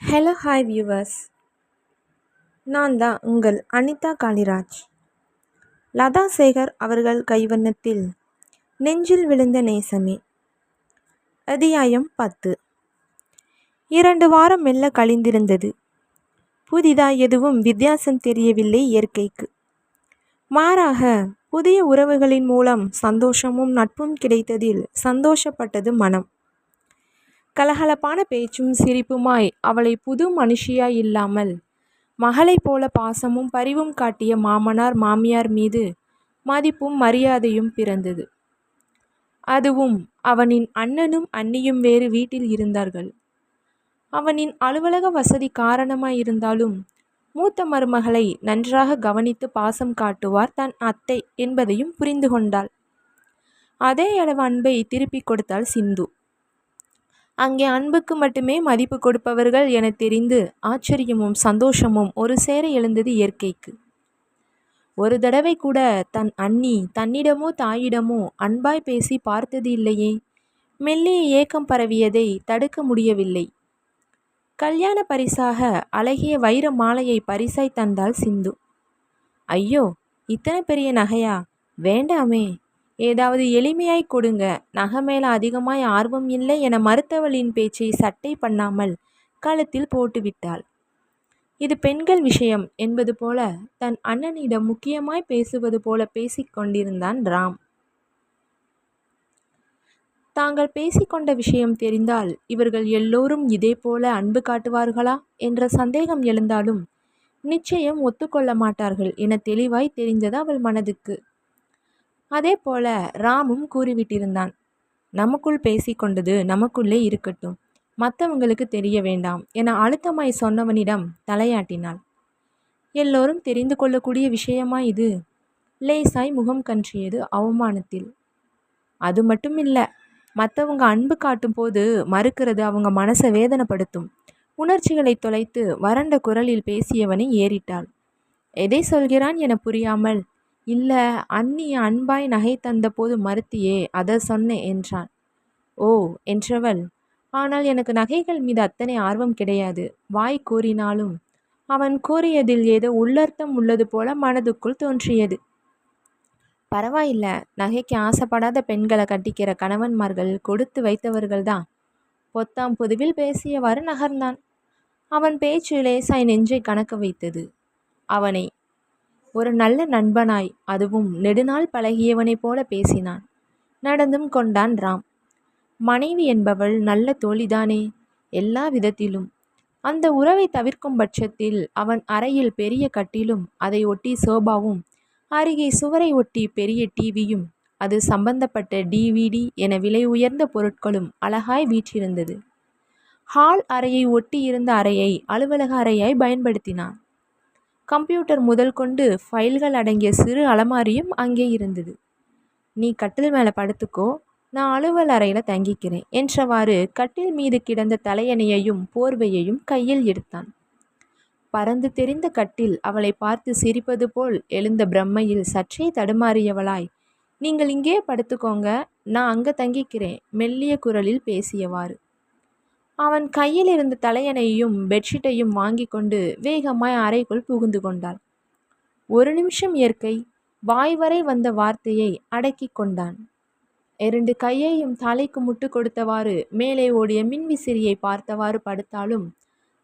Hello hi viewers நான் தான் உங்கள் அனிதா காளிராஜ். லதா சேகர் அவர்கள் கைவண்ணத்தில் நெஞ்சில் விழுந்த நேசமே. அத்தியாயம் பத்து. இரண்டு வாரம் மெல்ல கழிந்திருந்தது. புதிதாக எதுவும் வித்தியாசம் தெரியவில்லை இயற்கைக்கு. மாறாக புதிய உறவுகளின் மூலம் சந்தோஷமும் நட்பும் கிடைத்ததில் சந்தோஷப்பட்டது மனம். கலகலப்பான பேச்சும் சிரிப்புமாய் அவளை புது மனுஷியாய் இல்லாமல். மகளைப் போல பாசமும் பரிவும் காட்டிய மாமனார் மாமியார் மீது மதிப்பும் மரியாதையும் பிறந்தது. அதுவும் அவனின் அண்ணனும் அண்ணியும் வேறு வீட்டில் இருந்தார்கள். அவனின் அலுவலக வசதி காரணமாய் இருந்தாலும் மூத்த மருமகளை நன்றாக கவனித்து பாசம் காட்டுவார் தன் அத்தை என்பதையும் புரிந்து கொண்டாள். அதே அளவு அன்பை திருப்பிக் கொடுத்தாள் சிந்து. அங்கே அன்புக்கு மட்டுமே மதிப்பு கொடுப்பவர்கள் என தெரிந்து ஆச்சரியமும் சந்தோஷமும் ஒரு சேர எழுந்தது இயற்கைக்கு. ஒரு தடவை கூட தன் அண்ணி தன்னிடமோ தாயிடமோ அன்பாய் பேசி பார்த்தது இல்லையே. மெல்லிய ஏக்கம் பரவியதை தடுக்க முடியவில்லை. கல்யாண பரிசாக அழகிய வைர மாலையை பரிசாய் தந்தாள் சிந்து. ஐயோ இத்தனை பெரிய நகையா? வேண்டாமே. ஏதாவது எளிமையாய் கொடுங்க. நகை மேல அதிகமாய் ஆர்வம் இல்லை என மறுத்தவளின் பேச்சை சட்டை பண்ணாமல் கழுத்தில் போட்டுவிட்டாள் இது பெண்கள் விஷயம் என்பது போல தன் அண்ணனிடம் முக்கியமாய் பேசுவது போல பேசிக்கொண்டிருந்தான் ராம். தாங்கள் பேசிக்கொண்ட விஷயம் தெரிந்தால் இவர்கள் எல்லோரும் இதே போல அன்பு காட்டுவார்களா என்ற சந்தேகம் எழுந்தாலும் நிச்சயம் ஒத்துக்கொள்ள மாட்டார்கள் என தெளிவாய் தெரிந்தது அவள் மனதுக்கு. அதே போல ராமும் கூறிவிட்டிருந்தான் நமக்குள் பேசிக்கொண்டது நமக்குள்ளே இருக்கட்டும். மற்றவங்களுக்கு தெரிய வேண்டாம் என அழுத்தமாய் சொன்னவனிடம் தலையாட்டினாள். எல்லோரும் தெரிந்து கொள்ளக்கூடிய விஷயமா இது? லேசாய் முகம் கன்றியது அவமானத்தில். அது மட்டும் இல்லை மற்றவங்க அன்பு காட்டும் போது மறுக்கிறது அவங்க மனசை வேதனைப்படுத்தும். உணர்ச்சிகளை தொலைத்து வறண்ட குரலில் பேசியவனை ஏறிட்டாள். எதை சொல்கிறான் என புரியாமல் இல்லை அண்ணி அன்பாய் நகை தந்தபோது மறுத்தியே அதை சொன்னேன் என்றான். ஓ என்றவள் ஆனால் எனக்கு நகைகள் மீது அத்தனை ஆர்வம் கிடையாது. வாய் கூறினாலும் அவன் கூறியதில் ஏதோ உள்ளர்த்தம் உள்ளது போல மனதுக்குள் தோன்றியது. பரவாயில்ல நகைக்கு ஆசைப்படாத பெண்களை கட்டிக்கிற கணவன்மார்கள் கொடுத்து வைத்தவர்கள்தான். பொத்தாம் பொதுவில் பேசியவாறு நகர்ந்தான். அவன் பேச்சு லேசாய் நெஞ்சை கணக்க வைத்தது. அவனை ஒரு நல்ல நண்பனாய் அதுவும் நெடுநாள் பழகியவனைப் போல பேசினான். நடந்தும் கொண்டான் ராம். மனைவி என்பவள் நல்ல தோழிதானே? எல்லா விதத்திலும். அந்த உறவை தவிர்க்கும் பட்சத்தில் அவன் அறையில் பெரிய கட்டிலும் அதை ஒட்டி சோபாவும் அருகே சுவரை ஒட்டி பெரிய டிவியும் அது சம்பந்தப்பட்ட டிவிடி என விலை உயர்ந்த பொருட்களும் அழகாய் வீற்றிருந்தது. ஹால் அறையை ஒட்டி இருந்த அறையை அலுவலக அறையாய் பயன்படுத்தினான். கம்ப்யூட்டர் முதல் கொண்டு ஃபைல்கள் அடங்கிய சிறு அலமாரியும் அங்கே இருந்தது. நீ கட்டில் மேலே படுத்துக்கோ நான் அலுவல் அறையில் தங்கிக்கிறேன் என்றவாறு கட்டில் மீது கிடந்த தலையணையையும் போர்வையையும் கையில் எடுத்தான். பறந்து தெரிந்த கட்டில் அவளை பார்த்து சிரிப்பது போல் எழுந்த பிரம்மையில் சற்றே தடுமாறியவளாய் நீங்கள் இங்கே படுத்துக்கோங்க நான் அங்கே தங்கிக்கிறேன் மெல்லிய குரலில் பேசியவாறு. அவன் கையில் இருந்த தலையணையையும் பெட்ஷீட்டையும் வாங்கி கொண்டு வேகமாய் அறைக்குள் புகுந்து கொண்டாள். ஒரு நிமிஷம் இயற்கை வாய் வரை வந்த வார்த்தையை அடக்கி கொண்டான். இரண்டு கையையும் தலைக்கு முட்டு கொடுத்தவாறு மேலே ஓடிய மின்விசிறியை பார்த்தவாறு படுத்தாலும்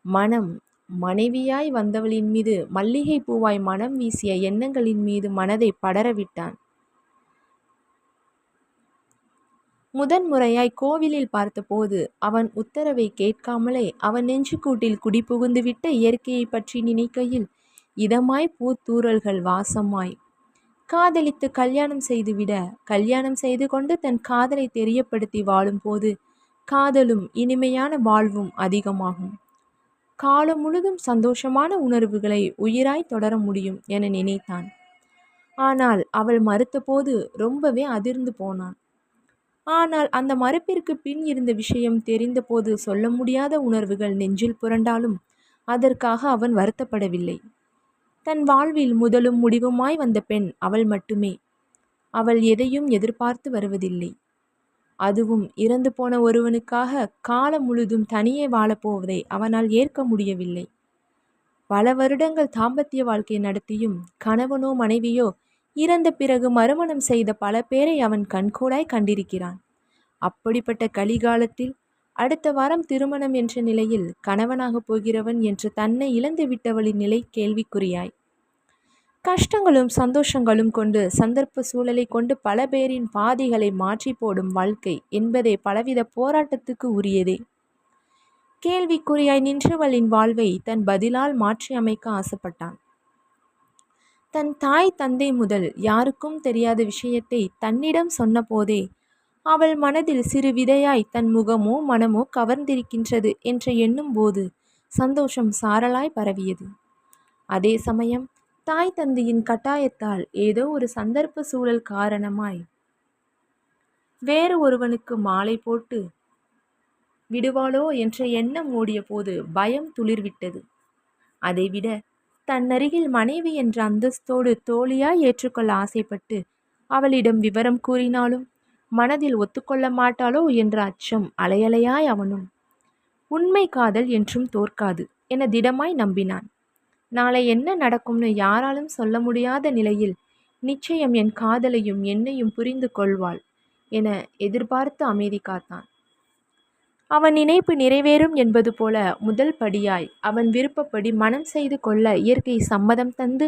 மனம் மனைவியாய் வந்தவளின் மீது மல்லிகை பூவாய் மனம் வீசிய எண்ணங்களின் மீது மனதை படரவிட்டான். முதன் முறையாய் கோவிலில் பார்த்தபோது அவன் உத்தரவை கேட்காமலே அவன் நெஞ்சுக்கூட்டில் குடிபுகுந்துவிட்ட இயற்கையை பற்றி நினைக்கையில் இதமாய் பூத்தூறல்கள் வாசமாய். காதலித்து கல்யாணம் செய்துவிட கல்யாணம் செய்து கொண்டு தன் காதலை தெரியப்படுத்தி வாழும்போது காதலும் இனிமையான வாழ்வும் அதிகமாகும். காலம் முழுதும் சந்தோஷமான உணர்வுகளை உயிராய் தொடர முடியும் என நினைத்தான். ஆனால் அவள் மறுத்தபோது ரொம்பவே அதிர்ந்து போனான். ஆனால் அந்த மறுப்பிற்கு பின் இருந்த விஷயம் தெரிந்தபோது சொல்ல முடியாத உணர்வுகள் நெஞ்சில் புரண்டாலும் அதற்காக அவன் வருத்தப்படவில்லை. தன் வாழ்வில் முதலும் முடிவுமாய் வந்த பெண் அவள் மட்டுமே. அவள் எதையும் எதிர்பார்த்து வருவதில்லை. அதுவும் இறந்து போன ஒருவனுக்காக காலம் முழுதும் தனியே வாழப்போவதை அவனால் ஏற்க முடியவில்லை. பல வருடங்கள் தாம்பத்திய வாழ்க்கை நடத்தியும் கணவனோ மனைவியோ இறந்த பிறகு மறுமணம் செய்த பல பேரை அவன் கண்கூடாய் கண்டிருக்கிறான். அப்படிப்பட்ட கலிகாலத்தில் அடுத்த வாரம் திருமணம் என்ற நிலையில் கணவனாகப் போகிறவன் என்று தன்னை இழந்து விட்டவளின் நிலை கேள்விக்குறியாய். கஷ்டங்களும் சந்தோஷங்களும் கொண்டு சந்தர்ப்ப சூழலை கொண்டு பல பேரின் பாதைகளை மாற்றி போடும் வாழ்க்கை என்பதே பலவித போராட்டத்துக்கு உரியதே. கேள்விக்குறியாய் நின்றவளின் வாழ்வை தன் பதிலால் மாற்றி அமைக்க ஆசைப்பட்டான். தன் தாய் தந்தை முதல் யாருக்கும் தெரியாத விஷயத்தை தன்னிடம் சொன்னபோதே அவள் மனதில் சிறு விதையாய் தன் முகமோ மனமோ கவர்ந்திருக்கின்றது என்ற எண்ணும் போது சந்தோஷம் சாரலாய் பரவியது. அதே சமயம் தாய் தந்தையின் கட்டாயத்தால் ஏதோ ஒரு சந்தர்ப்ப சூழல் காரணமாய் வேறு ஒருவனுக்கு மாலை போட்டு விடுவாளோ என்ற எண்ணம் ஓடிய போது பயம் துளிர்விட்டது. அதைவிட தன்னருகில் மனைவி என்ற அந்தஸ்தோடு தோழியாய் ஏற்றுக்கொள்ள ஆசைப்பட்டு அவளிடம் விவரம் கூறினாலும் மனதில் ஒத்துக்கொள்ள மாட்டாளோ என்ற அச்சம் அலையலையாய் அவனும். உண்மை காதல் என்றும் தோற்காது என திடமாய் நம்பினான். நாளை என்ன நடக்கும்னு யாராலும் சொல்ல முடியாத நிலையில் நிச்சயம் என் காதலையும் என்னையும் புரிந்து கொள்வாள் என எதிர்பார்த்து அமைதி காத்தான். அவன் நினைப்பு நிறைவேறும் என்பது போல முதல் படியாய் அவன் விருப்பப்படி மனம் செய்து கொள்ள இயற்கை சம்மதம் தந்து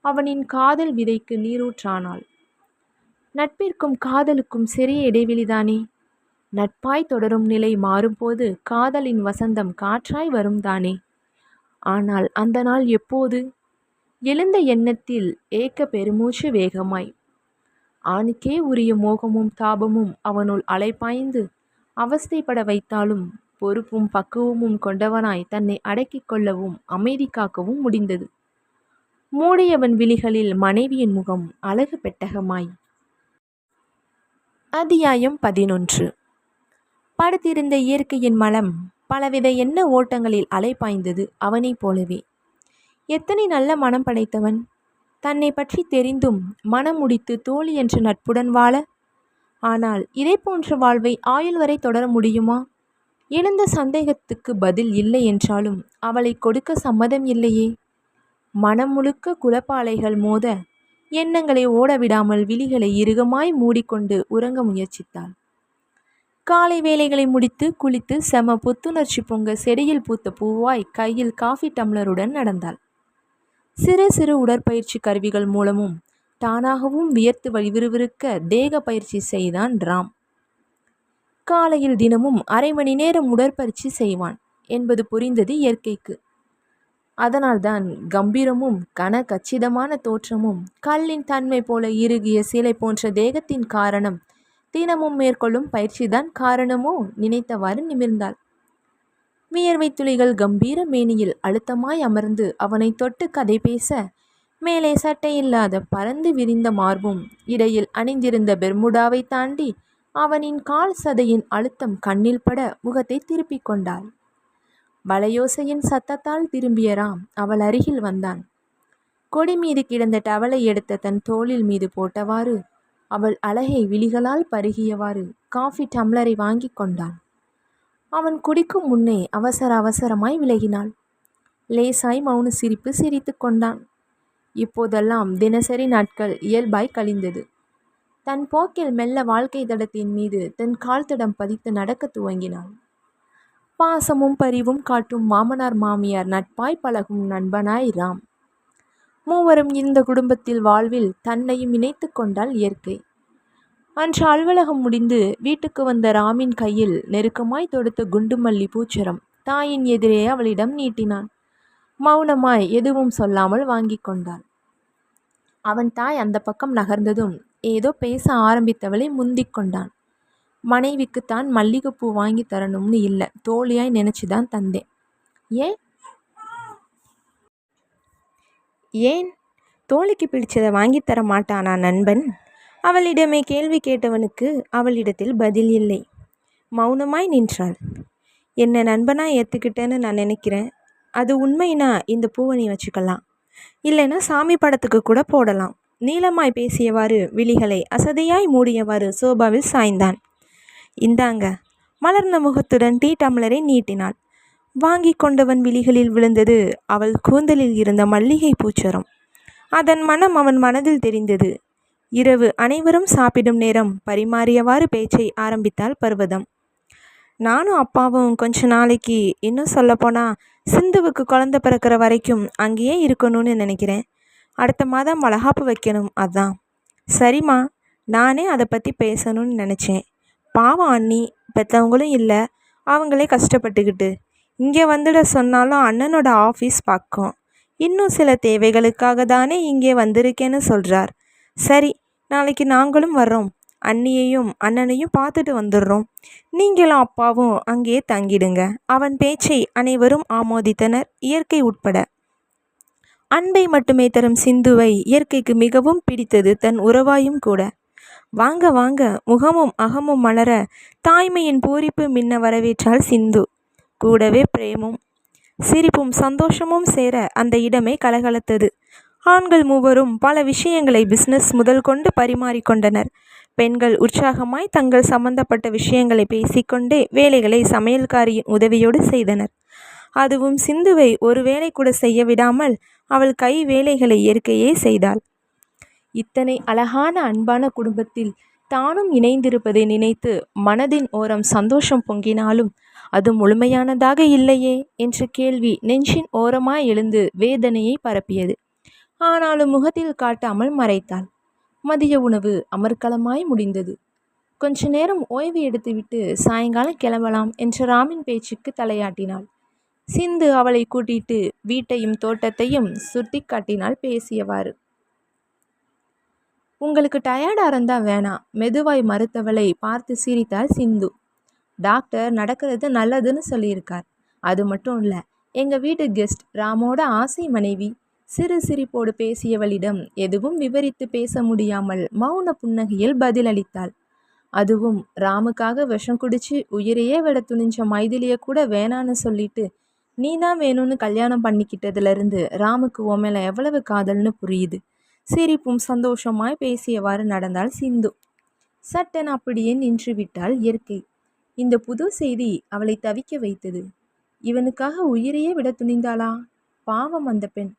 அவனின் காதல் விதைக்கு நீரூற்றானாள். நட்பிற்கும் காதலுக்கும் சிறிய இடைவெளிதானே? நட்பாய் தொடரும் நிலை மாறும்போது காதலின் வசந்தம் காற்றாய் வரும் தானே? ஆனால் அந்த நாள் எப்போது? எழுந்த எண்ணத்தில் ஏக்க பெருமூச்சு வேகமாய். ஆணுக்கே உரிய மோகமும் தாபமும் அவனுள் அலைப்பாய்ந்து அவஸ்தைப்பட வைத்தாலும் பொறுப்பும் பக்குவமும் கொண்டவனாய் தன்னை அடக்கிக் கொள்ளவும் அமைதி காக்கவும் முடிந்தது. மூடியவன் விழிகளில் மனைவியின் முகம் அழகு பெட்டகமாய். அத்தியாயம் பதினொன்று. படுத்திருந்த இயற்கையின் மலம் பலவித எண்ண ஓட்டங்களில் அலைப்பாய்ந்தது அவனைப் போலவே. எத்தனை நல்ல மனம் படைத்தவன்? தன்னை பற்றி தெரிந்தும் மனம் முடித்து தோழி என்ற நட்புடன் வாழ ஆனால் இதே போன்ற வாழ்வை ஆயுள் வரை தொடர முடியுமா? எழுந்த சந்தேகத்துக்கு பதில் இல்லை என்றாலும் அவளை கொடுக்க சம்மதம் இல்லையே. மனம் முழுக்க குழப்பாலைகள் மோத எண்ணங்களை ஓடவிடாமல் விழிகளை இறுகமாய் மூடிக்கொண்டு உறங்க முயற்சித்தாள். காலை வேலைகளை முடித்து குளித்து செம புத்துணர்ச்சி பொங்க செடியில் பூத்த பூவாய் கையில் காஃபி டம்ளருடன் நடந்தாள். சிறு சிறு உடற்பயிற்சி கருவிகள் மூலமும் தானாகவும் வியர்த்து வழிவிறுவிறுக்க தேக பயிற்சி செய்தான் ராம். காலையில் தினமும் அரை மணி நேரம் உடற்பயிற்சி செய்வான் என்பது புரிந்தது இயற்கைக்கு. அதனால்தான் கம்பீரமும் கன கச்சிதமான தோற்றமும் கல்லின் தன்மை போல இறுகிய சிலை போன்ற தேகத்தின் காரணம் தினமும் மேற்கொள்ளும் பயிற்சிதான் காரணமோ நினைத்தவாறு நிமிர்ந்தாள். வியர்வை துளிகள் கம்பீர மேனியில் அழுத்தமாய் அமர்ந்து அவனை தொட்டு கதை பேச மேலே சட்டை இல்லாத பறந்து விரிந்த மார்பும் இடையில் அணிந்திருந்த பெர்முடாவை தாண்டி அவனின் கால் சதையின் அழுத்தம் கண்ணில் பட முகத்தை திருப்பிக் கொண்டாள். வலையோசையின் சத்தத்தால் திரும்பிய ராம் அவள் அருகில் வந்தான். கொடி மீது கிடந்த டவலை எடுத்த தன் தோளில் மீது போட்டவாறு அவள் அழகை விழிகளால் பருகியவாறு காஃபி டம்ளரை வாங்கி கொண்டான் அவன் குடிக்கும் முன்னே அவசர அவசரமாய் விலகினாள். லேசாய் மௌன சிரிப்பு சிரித்து கொண்டான். இப்போதெல்லாம் தினசரி நாட்கள் இயல்பாய் கழிந்தது. தன் போக்கில் மெல்ல வாழ்க்கை தடத்தின் மீது தன் கால் தடம் பதித்து நடக்க துவங்கினாள் பாசமும் பரிவும் காட்டும் மாமனார் மாமியார் நட்பாய் பழகும் நண்பனாய் ராம். மூவரும் இந்த குடும்பத்தில் வாழ்வில் தன்னையும் இணைத்து கொண்டால் இயற்கை. அன்று அலுவலகம் முடிந்து வீட்டுக்கு வந்த ராமின் கையில் நெருக்கமாய் தொடுத்த குண்டுமல்லி பூச்சரம் தாயின் எதிரே அவளிடம் நீட்டினான். மௌனமாய் எதுவும் சொல்லாமல் வாங்கி கொண்டாள். அவன் தாய் அந்த பக்கம் நகர்ந்ததும் ஏதோ பேச ஆரம்பித்தவளை முந்திக் கொண்டான். மனைவிக்குத்தான் மல்லிகைப்பூ வாங்கி தரணும்னு இல்லை தோழியாய் நினச்சி தான் தந்தேன். ஏன்? ஏன்? தோழிக்கு பிடிச்சதை வாங்கி தர மாட்டானா நண்பன்? அவளிடமே கேள்வி கேட்டவனுக்கு அவளிடத்தில் பதில் இல்லை. மௌனமாய் நின்றாள். என்னை நண்பனாக ஏற்றுக்கிட்டேன்னு நான் நினைக்கிறேன். அது உண்மைனா இந்த பூவை நீ வச்சுக்கலாம். இல்லைன்னா சாமி படத்துக்கு கூட போடலாம். நீளமாய் பேசியவாறு விழிகளை அசதியாய் மூடியவாறு சோபாவில் சாய்ந்தான். இந்தாங்க. மலர்ந்த முகத்துடன் டீ டம்ளரை நீட்டினாள். வாங்கி கொண்டவன் விழிகளில் விழுந்தது அவள் கூந்தலில் இருந்த மல்லிகை பூச்சரம். அதன் மனம் அவன் மனதில் தெரிந்தது. இரவு அனைவரும் சாப்பிடும் நேரம் பரிமாறியவாறு பேச்சை ஆரம்பித்தாள் பர்வதம். நானும் அப்பாவும் கொஞ்ச நாளைக்கு இன்னும் சொல்லப்போனால் சிந்துவுக்கு குழந்த பிறக்கிற வரைக்கும் அங்கேயே இருக்கணும்னு நினைக்கிறேன். அடுத்த மாதம் வளகாப்பு வைக்கணும் அதான். சரிம்மா நானே அதை பற்றி பேசணும்னு நினச்சேன். பாவம் அண்ணி பெற்றவங்களும் இல்லை அவங்களே கஷ்டப்பட்டுக்கிட்டு. இங்கே வந்துட சொன்னாலும் அண்ணனோட ஆஃபீஸ் பக்கம். இன்னும் சில தேவைகளுக்காக தானே இங்கே வந்திருக்கேன்னு சொல்கிறார் சரி நாளைக்கு நாங்களும் வர்றோம். அண்ணியையும் அண்ணனையும் பார்த்துட்டு வந்துடுறோம். நீங்களும் அப்பாவும் அங்கேயே தங்கிடுங்க. அவன் பேச்சை அனைவரும் ஆமோதித்தனர் இயற்கை உட்பட. அன்பை மட்டுமே தரும் சிந்துவை இயற்கைக்கு மிகவும் பிடித்தது தன் உறவாயும் கூட. வாங்க வாங்க முகமும் அகமும் மலர தாய்மையின் பூரிப்பு மின்ன வரவேற்றாள் சிந்து. கூடவே பிரேமும். சிரிப்பும் சந்தோஷமும் சேர அந்த இடமே கலகலத்தது. ஆண்கள் மூவரும் பல விஷயங்களை பிஸ்னஸ் முதல் கொண்டு பரிமாறிக்கொண்டனர். பெண்கள் உற்சாகமாய் தங்கள் சம்பந்தப்பட்ட விஷயங்களை பேசிக்கொண்டே வேலைகளை சமையல்காரியின் உதவியோடு செய்தனர். அதுவும் சிந்துவை ஒரு வேலை கூட செய்ய விடாமல் அவள் கை வேலைகளை இயற்கையே செய்தாள். இத்தனை அழகான அன்பான குடும்பத்தில் தானும் இணைந்திருப்பதை நினைத்து மனதின் ஓரம் சந்தோஷம் பொங்கினாலும் அது முழுமையானதாக இல்லையே என்ற கேள்வி நெஞ்சின் ஓரமாய் எழுந்து வேதனையை பரப்பியது. ஆனாலும் முகத்தில் காட்டாமல் மறைத்தாள். மதிய உணவு அமர்க்களமாய் முடிந்தது. கொஞ்ச நேரம் ஓய்வு எடுத்துவிட்டு சாயங்காலம் கிளம்பலாம் என்ற ராமின் பேச்சுக்கு தலையாட்டினாள். சிந்து அவளை கூட்டிட்டு வீட்டையும் தோட்டத்தையும் சுட்டி காட்டினால் பேசியவாறு. உங்களுக்கு டயர்டாக இருந்தால் வேணாம் மெதுவாய் மறுத்தவளை பார்த்து சிரித்தாள் சிந்து. டாக்டர் நடக்கிறது நல்லதுன்னு சொல்லியிருக்கார். அது மட்டும் இல்லை எங்கள் வீட்டு கெஸ்ட் ராமோட ஆசை மனைவி. சிறு சிரிப்போடு பேசியவளிடம் எதுவும் விவரித்து பேச முடியாமல் மௌன புன்னகையில் பதிலளித்தாள். அதுவும் ராமுக்காக விஷம் குடிச்சு உயிரையே விட துணிஞ்ச மைதிலிய கூட வேணான்னு சொல்லிட்டு நீ தான் வேணும்னு கல்யாணம் பண்ணிக்கிட்டதுலேருந்து ராமுக்கு உன் மேலே எவ்வளவு காதல்னு புரியுது? சிரிப்பும் சந்தோஷமாய் பேசியவாறு நடந்தாள் சிந்து. சட்டன் அப்படியே நின்று விட்டாள் இயற்கை. இந்த புது செய்தி அவளை தவிக்க வைத்தது. இவனுக்காக உயிரையே விட துணிந்தாளா? பாவம் அந்த பெண்.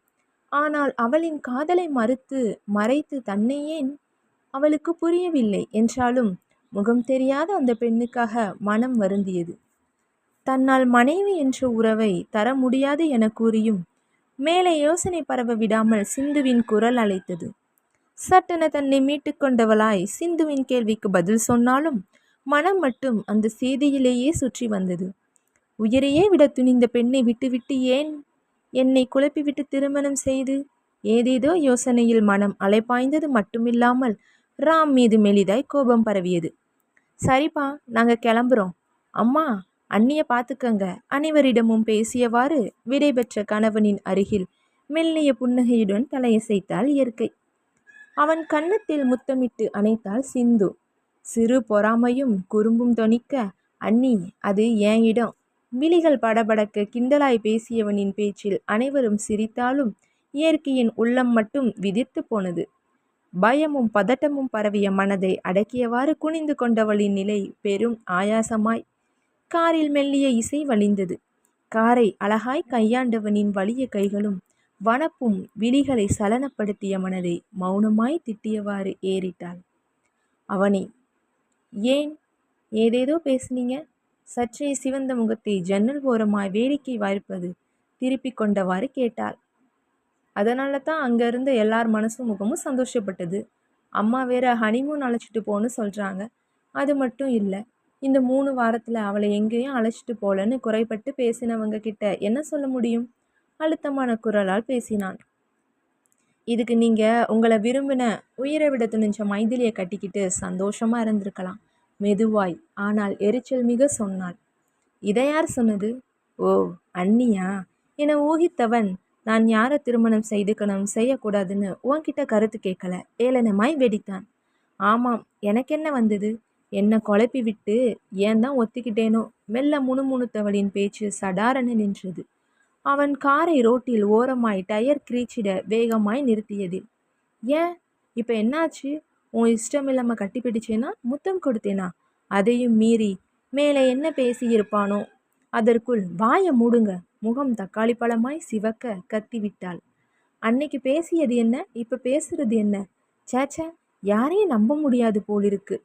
ஆனால் அவளின் காதலை மறுத்து மறைத்து தன்னை ஏன் அவளுக்கு புரியவில்லை என்றாலும் முகம் தெரியாத அந்த பெண்ணுக்காக மனம் வருந்தியது. தன்னால் மனைவி என்ற உறவை தர முடியாது என கூறியும் மேலே யோசனை பரவ விடாமல் சிந்துவின் குரல் அழைத்தது. சட்டென தன்னை மீட்டு கொண்டவளாய் சிந்துவின் கேள்விக்கு பதில் சொன்னாலும் மனம் மட்டும் அந்த செய்தியிலேயே சுற்றி வந்தது. உயிரையே விட துணிந்த பெண்ணை விட்டுவிட்டு ஏன் என்னை குழப்பிவிட்டு திருமணம் செய்து ஏதேதோ யோசனையில் மனம் அலைப்பாய்ந்தது மட்டுமில்லாமல் ராம் மீது மெலிதாய் கோபம் பரவியது. சரிப்பா நாங்கள் கிளம்புறோம். அம்மா அண்ணிய பார்த்துக்கங்க. அனைவரிடமும் பேசியவாறு விடைபெற்ற கணவனின் அருகில் மெல்லிய புன்னகையுடன் தலையசைத்தாள் இயற்கை. அவன் கன்னத்தில் முத்தமிட்டு அணைத்தாள் சிந்து. சிறு பொறாமையும் குறும்பும் தொனிக்க அண்ணி அது ஏன் இடம்? விழிகள் படபடக்க கிண்டலாய் பேசியவனின் பேச்சில் அனைவரும் சிரித்தாலும் இயற்கையின் உள்ளம் மட்டும் விதிர்த்து போனது. பயமும் பதட்டமும் பரவிய மனதை அடக்கியவாறு குனிந்து கொண்டவளின் நிலை பெரும் ஆயாசமாய் காரில் மெல்லிய இசை வழிந்தது. காரை அழகாய் கையாண்டவனின் வலிய கைகளும் வனப்பும் விழிகளை சலனப்படுத்திய மனதை மௌனமாய் திட்டியவாறு ஏறிட்டாள். அவனே ஏன் ஏதேதோ பேசுனீங்க? சற்றே சிவந்த முகத்தை ஜன்னல் ஓரமாய் வேடிக்கை வாய்ப்பது திருப்பி கொண்டவாறு கேட்டாள். அதனால தான் அங்கேருந்து எல்லார் மனசும் முகமும் சந்தோஷப்பட்டது. அம்மா வேற ஹனிமூன் அழைச்சிட்டு போன்னு சொல்கிறாங்க அது மட்டும் இல்லை இந்த மூணு வாரத்தில் அவளை எங்கேயும் அழைச்சிட்டு போகலன்னு குறைப்பட்டு பேசினவங்க கிட்ட என்ன சொல்ல முடியும்? அழுத்தமான குரலால் பேசினான். இதுக்கு நீங்கள் உங்களை விரும்பின உயிரை விட துணிஞ்ச மைதிலியை கட்டிக்கிட்டு சந்தோஷமாக இருந்திருக்கலாம். மெதுவாய். ஆனால் எரிச்சல் மிக சொன்னாள். இதை யார் சொன்னது? ஓ அண்ணியா? என ஊகித்தவன் நான் யாரை திருமணம் செய்துக்கணும் செய்யக்கூடாதுன்னு உன்கிட்ட கருத்து கேட்கல. ஏளனமாய் வெடித்தான். ஆமாம் எனக்கு என்ன வந்தது? என்னை குழப்பி விட்டு ஏன் தான் ஒத்திக்கிட்டேனோ? மெல்ல முணுமுணுத்தவளின் பேச்சு சடாரண நின்றது. அவன் காரை ரோட்டில் ஓரமாய் டயர் கிரீச்சிட வேகமாய் நிறுத்தியது ஏன்? இப்போ என்னாச்சு? உன் இஷ்டம் இல்லாமல் கட்டி பிடிச்சேனா முத்தம் கொடுத்தேனா? அதையும் மீறி மேலே என்ன பேசியிருப்பானோ? அதற்குள் வாய மூடுங்க. முகம் தக்காளி பழமாய் சிவக்க கத்திவிட்டாள். அன்னைக்கு பேசியது என்ன? இப்போ பேசுறது என்ன? சேச்சே யாரையும் நம்ப முடியாது போலிருக்கு.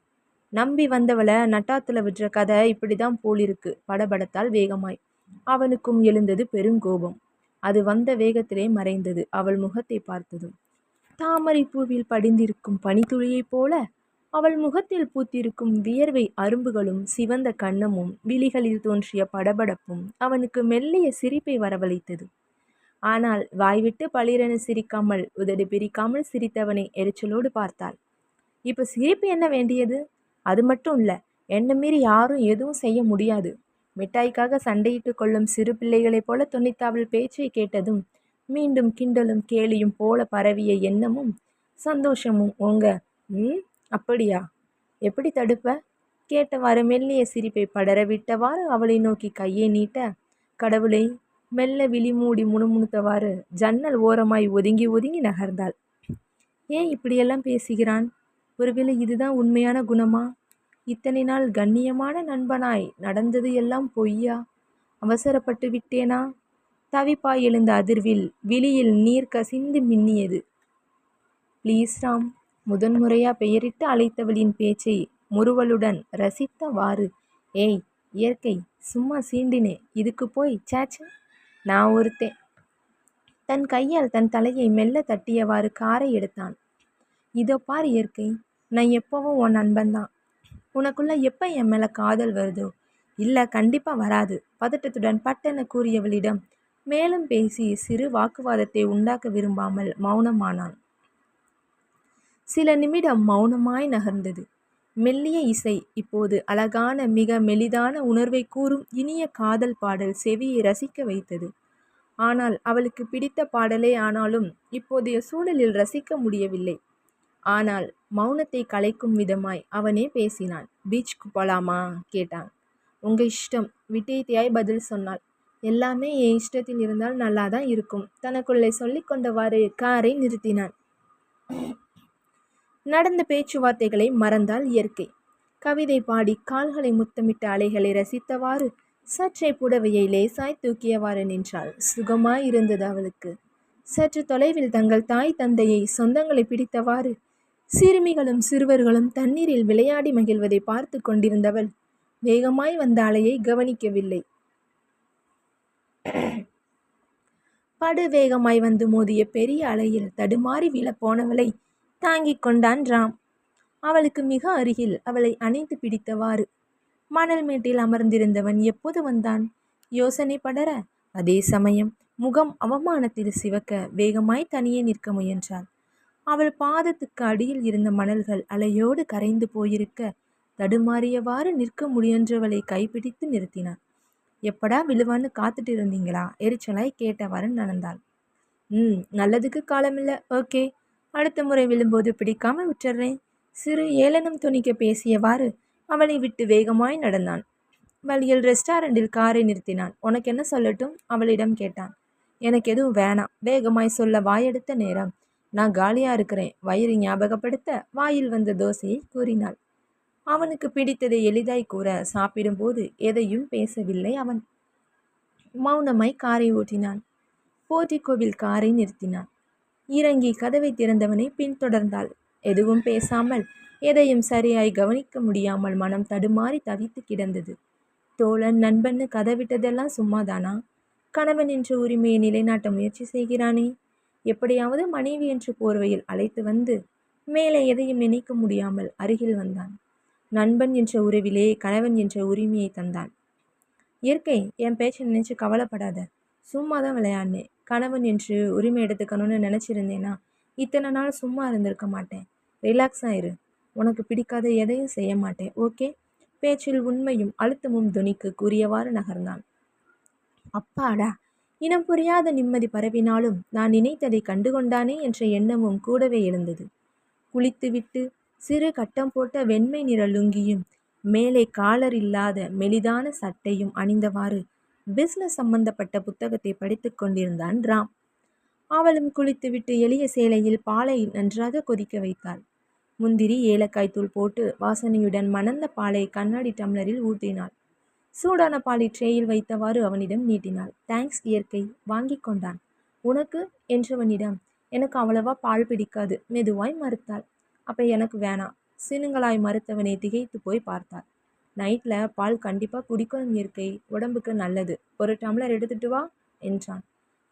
நம்பி வந்தவளை நட்டாத்துல விடுற கதை இப்படி தான் போலிருக்கு. படபடத்தால் வேகமாய். அவனுக்கும் எழுந்தது பெருங்கோபம். அது வந்த வேகத்திலே மறைந்தது. அவள் முகத்தை பார்த்ததும். தாமரை பூவில் படிந்திருக்கும் பனித்துளியைப் போல அவள் முகத்தில் பூத்திருக்கும் வியர்வை அரும்புகளும் சிவந்த கண்ணமும் விழிகளில் தோன்றிய படபடப்பும் அவனுக்கு மெல்லிய சிரிப்பை வரவழைத்தது. ஆனால் வாய்விட்டு பளிரென சிரிக்காமல் உதடு பிரிக்காமல் சிரித்தவனை எரிச்சலோடு பார்த்தாள். இப்போ சிரிப்பு என்ன வேண்டியது? அது மட்டும் இல்லை என்னை மீறி யாரும் எதுவும் செய்ய முடியாது. மிட்டாய்க்காக சண்டையிட்டு கொள்ளும் சிறு பிள்ளைகளைப் போல துணித்தாவள் பேச்சை கேட்டதும் மீண்டும் கிண்டலும் கேலியும் போல பரவிய எண்ணமும் சந்தோஷமும் உங்க ம் அப்படியா? எப்படி தடுப்ப? கேட்டவாறு மெல்லிய சிரிப்பை படர விட்டவாறு அவளை நோக்கி கையை நீட்ட கடவுளை மெல்ல விழி மூடி முணுமுணுத்தவாறு ஜன்னல் ஓரமாய் ஒதுங்கி ஒதுங்கி நகர்ந்தாள். ஏன் இப்படியெல்லாம் பேசுகிறான்? ஒருவேளை இதுதான் உண்மையான குணமா? இத்தனை நாள் கண்ணியமான நண்பனாய் நடந்தது எல்லாம் பொய்யா? அவசரப்பட்டு விட்டேனா? தவிப்பாய் எழுந்த அதிர்வில் விழியில் நீர் கசிந்து மின்னியது. ப்ளீஸ் ராம் முதன்முறையா பெயரிட்டு அழைத்தவளின் பேச்சை முறுவலுடன் ரசித்தவாறு ஏய் இயற்கை சும்மா சீண்டினே இதுக்கு போய் சேச்ச நான் ஒருத்தேன். தன் கையால் தன் தலையை மெல்ல தட்டியவாறு காரை எடுத்தான். இதோ பார் இயற்கை நான் எப்போவும் உன் நண்பன்தான். உனக்குள்ள எப்போ என் மேலே காதல் வருதோ? இல்லை கண்டிப்பாக வராது பதட்டத்துடன் பட்டென கூறியவளிடம் மேலும் பேசி சிறு வாக்குவாதத்தை உண்டாக்க விரும்பாமல் மௌனமானான். சில நிமிடம் மௌனமாய் நகர்ந்தது. மெல்லிய இசை இப்போது அழகான மிக மெலிதான உணர்வை கூறும் இனிய காதல் பாடல் செவியை ரசிக்க வைத்தது. ஆனால் அவளுக்கு பிடித்த பாடலே ஆனாலும் இப்போதைய சூழலில் ரசிக்க முடியவில்லை. ஆனால் மௌனத்தை கலைக்கும் விதமாய் அவனே பேசினான். பீச்சுக்கு போலாமா? கேட்டான். உங்க இஷ்டம் விட்டேத்தியாய் பதில் சொன்னாள். எல்லாமே என் இஷ்டத்தில் இருந்தால் நல்லா தான் இருக்கும். தனக்குள்ளே சொல்லிக்கொண்டவாறு காரை நிறுத்தினான். நடந்த பேச்சுவார்த்தைகளை மறந்தால் இயற்கை. கவிதை பாடி கால்களை முத்தமிட்ட அலைகளை ரசித்தவாறு சற்றே புடவையை லேசாய் தூக்கியவாறு நின்றாள். சுகமாய் இருந்தது அவளுக்கு. சற்று தொலைவில் தங்கள் தாய் தந்தையை சொந்தங்களை பிடித்தவாறு சிறுமிகளும் சிறுவர்களும் தண்ணீரில் விளையாடி மகிழ்வதை பார்த்து கொண்டிருந்தவள் வேகமாய் வந்த அலையை கவனிக்கவில்லை. படுவேகமாய் வந்து மோதிய பெரிய அலையில் தடுமாறி விழப்போனவளை தாங்கிக் கொண்டான் ராம். அவளுக்கு மிக அருகில் அவளை அணைத்து பிடித்தவாறு மணல் மேட்டில் அமர்ந்திருந்தவன் எப்போது வந்தான்? யோசனை படர அதே சமயம் முகம் அவமானத்தில் சிவக்க வேகமாய் தனியே நிற்க முயன்றாள். அவள் பாதத்துக்கு அடியில் இருந்த மணல்கள் அலையோடு கரைந்து போயிருக்க தடுமாறியவாறு நிற்க முயன்றவளை கைப்பிடித்து நிறுத்தினான். எப்படா விழுவான்னு காத்துட்டு இருந்தீங்களா? எரிச்சலாய் கேட்டவாறு நடந்தாள். ம் நல்லதுக்கு காலமில்லை. ஓகே. அடுத்த முறை விழும்போது பிடிக்காம விட்டுறேன். சிறு ஏளனம் துணிக்க பேசியவாறு அவளை விட்டு வேகமாய் நடந்தான். வழியில் ரெஸ்டாரண்டில் காரை நிறுத்தினான். உனக்கு என்ன சொல்லட்டும்? அவளிடம் கேட்டான். எனக்கு எதுவும் வேணாம். வேகமாய் சொல்ல வாயெடுத்த நேரம். நான் காலியாக இருக்கிறேன். வயிறு ஞாபகப்படுத்த வாயில் வந்த தோசையை கூறினாள். அவனுக்கு பிடித்ததை எளிதாய் கூற சாப்பிடும்போது எதையும் பேசவில்லை அவன். மௌனமாய் காரை ஓட்டினான். போர்டிகோவில் காரை நிறுத்தினான். இறங்கி கதவை திறந்தவனை பின்தொடர்ந்தாள். எதுவும் பேசாமல் எதையும் சரியாய் கவனிக்க முடியாமல் மனம் தடுமாறி தவித்து கிடந்தது. தோழன் நண்பன்னு கதவிட்டதெல்லாம் சும்மாதானா? கணவன் என்ற உரிமையை நிலைநாட்ட முயற்சி செய்கிறானே? எப்படியாவது மனைவி என்று போர்வையில் அழைத்து வந்து மேலே எதையும் நினைக்க முடியாமல் அருகில் வந்தான். நண்பன் என்ற உறவிலே கணவன் என்ற உரிமையை தந்தான். இயற்கை என் பேச்சை நினைச்சு கவலைப்படாத. சும்மா தான் விளையாடினேன். கணவன் என்று உரிமை எடுத்துக்கணும்னு நினச்சிருந்தேனா? இத்தனை நாள் சும்மா இருந்திருக்க மாட்டேன். ரிலாக்ஸ் ஆயிரு உனக்கு பிடிக்காத எதையும் செய்ய மாட்டேன். ஓகே பேச்சில் உண்மையும் அழுத்தமும் துணிக்கு கூறியவாறு நகர்ந்தான். அப்பாடா! இனம் புரியாத நிம்மதி பரவினாலும் நான் நினைத்ததை கண்டுகொண்டானே என்ற எண்ணமும் கூடவே எழுந்தது. குளித்துவிட்டு சிறு கட்டம் போட்ட வெண்மை நிற லுங்கியும் மேலே காலர் இல்லாத மெலிதான சட்டையும் அணிந்தவாறு பிஸ்னஸ் சம்பந்தப்பட்ட புத்தகத்தை படித்து கொண்டிருந்தான் ராம். அவளும் குளித்துவிட்டு எளிய சேலையில் பாலை நன்றாக கொதிக்க வைத்தாள். முந்திரி ஏலக்காய் தூள் போட்டு வாசனையுடன் மணந்த பாலை கண்ணாடி டம்ளரில் ஊற்றினாள் சூடான பாலை ட்ரேயில் வைத்தவாறு அவனிடம் நீட்டினாள். தேங்க்ஸ் இயற்கை. வாங்கி கொண்டான். உனக்கு? என்றவனிடம் எனக்கு அவ்வளவா பால் பிடிக்காது. மெதுவாய் மறுத்தாள். அப்போ எனக்கு வேணாம். சினுங்களாய் மறுத்தவனை திகைத்து போய் பார்த்தாள். நைட்டில் பால் கண்டிப்பாக குடிக்கணும் இயற்கை உடம்புக்கு நல்லது. ஒரு டம்ளர் எடுத்துட்டு வா என்றான்.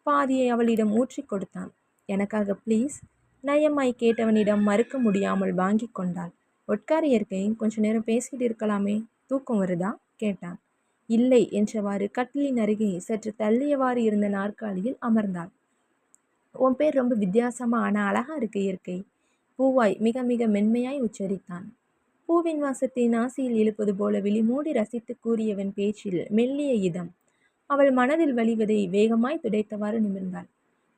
பாதியை அவளிடம் ஊற்றி கொடுத்தான். எனக்காக ப்ளீஸ் நயமாய் கேட்டவனிடம் மறுக்க முடியாமல் வாங்கி கொண்டாள். ஒட்காரி இருக்கையும் கொஞ்ச நேரம் பேசிட்டு இருக்கலாமே தூக்கம் வருதா? கேட்டான். இல்லை என்றவாறு கட்டிலின் அருகே சற்று தள்ளியவாறு இருந்த நாற்காலியில் அமர்ந்தாள். உன் பேர் ரொம்ப வித்தியாசமா ஆனால் அழகா இருக்கு இயற்கை. பூவாய் மிக மிக மென்மையாய் உச்சரித்தான். பூவின் வாசத்தை நாசியில் இழுப்பது போல விழிமூடி ரசித்து கூறியவன் பேச்சில் மெல்லிய இதம். அவள் மனதில் வழிவதை வேகமாய் துடைத்தவாறு நிமிர்ந்தாள்.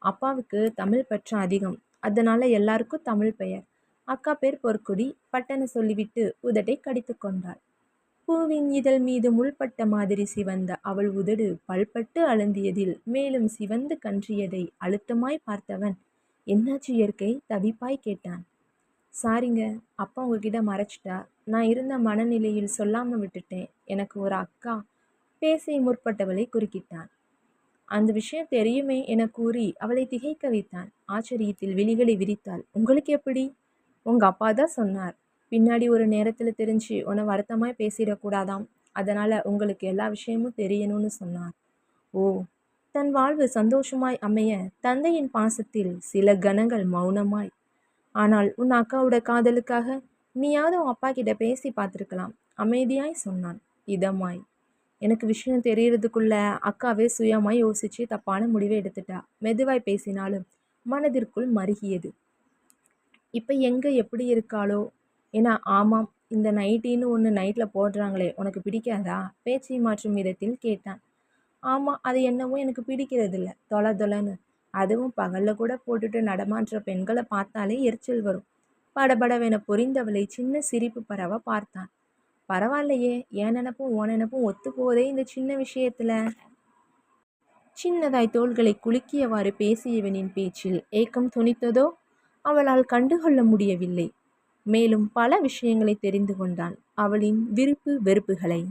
அப்பாவுக்கு தமிழ் பற்று அதிகம். அதனால எல்லாருக்கும் தமிழ் பெயர். அக்கா பேர் பொற்குடி. பட்டன சொல்லிவிட்டு உதட்டை கடித்து கொண்டாள். பூவின் இதழ் மீது முள்பட்ட மாதிரி சிவந்த அவள் உதடு பல்பட்டு அழுந்தியதில் மேலும் சிவந்து கன்றியதை அழுத்தமாய் பார்த்தவன் என்னாச்சு இயற்கை? தவிப்பாய் கேட்டான். சாரிங்க அப்பா உங்ககிட்ட மறைச்சிட்டா? நான் இருந்த மனநிலையில் சொல்லாமல் விட்டுட்டேன். எனக்கு ஒரு அக்கா. பேசி முற்பட்டவளை குறுக்கிட்டான். அந்த விஷயம் தெரியுமே என கூறி அவளை திகைக்க வைத்தான். ஆச்சரியத்தில் விழிகளை விரித்தாள். உங்களுக்கு எப்படி? உங்க அப்பா தான் சொன்னார். பின்னாடி ஒரு நேரத்தில் தெரிஞ்சு உன்னை வருத்தமாய் பேசிடக்கூடாதாம் அதனால் உங்களுக்கு எல்லா விஷயமும் தெரியணும்னு சொன்னார். ஓ தன் வாழ்வு சந்தோஷமாய் அமைய தந்தையின் பாசத்தில் சில கணங்கள் மௌனமாய். ஆனால் உன் அக்காவோட காதலுக்காக நீயாவது உன் அப்பா கிட்ட பேசி பார்த்துருக்கலாம் அமைதியாய் சொன்னான். இதமாய். எனக்கு விஷயம் தெரியறதுக்குள்ள அக்காவே சுயமாய் யோசிச்சு தப்பான முடிவை எடுத்துட்டா. மெதுவாய் பேசினாலும் மனதிற்குள் மருகியது. இப்போ எங்கே எப்படி இருக்காளோ? ஏன்னா ஆமாம். இந்த நைட்டின்னு ஒன்று நைட்டில் போடுறாங்களே. உனக்கு பிடிக்காதா? பேச்சை மாற்றும் விதத்தில் கேட்டான். ஆமாம் அது என்னவோ எனக்கு பிடிக்கிறதில்ல. தொலை தொலைன்னு அதுவும் பகலில் கூட போட்டுட்டு நடமாடுற பெண்களை பார்த்தாலே எரிச்சல் வரும். படபடவென பொரிந்தவளை சின்ன சிரிப்பு பரவ பார்த்தான். பரவாயில்லையே என் நினப்பும் உன் நினப்பும் ஒத்து போதே இந்த சின்ன விஷயத்தில். சின்னதாய் தோள்களை குலுக்கியவாறு பேசியவனின் பேச்சில் ஏக்கம் துணித்ததோ? அவளால் கண்டுகொள்ள முடியவில்லை. மேலும் பல விஷயங்களை தெரிந்து கொண்டான் அவளின் விருப்பு வெறுப்புகளை.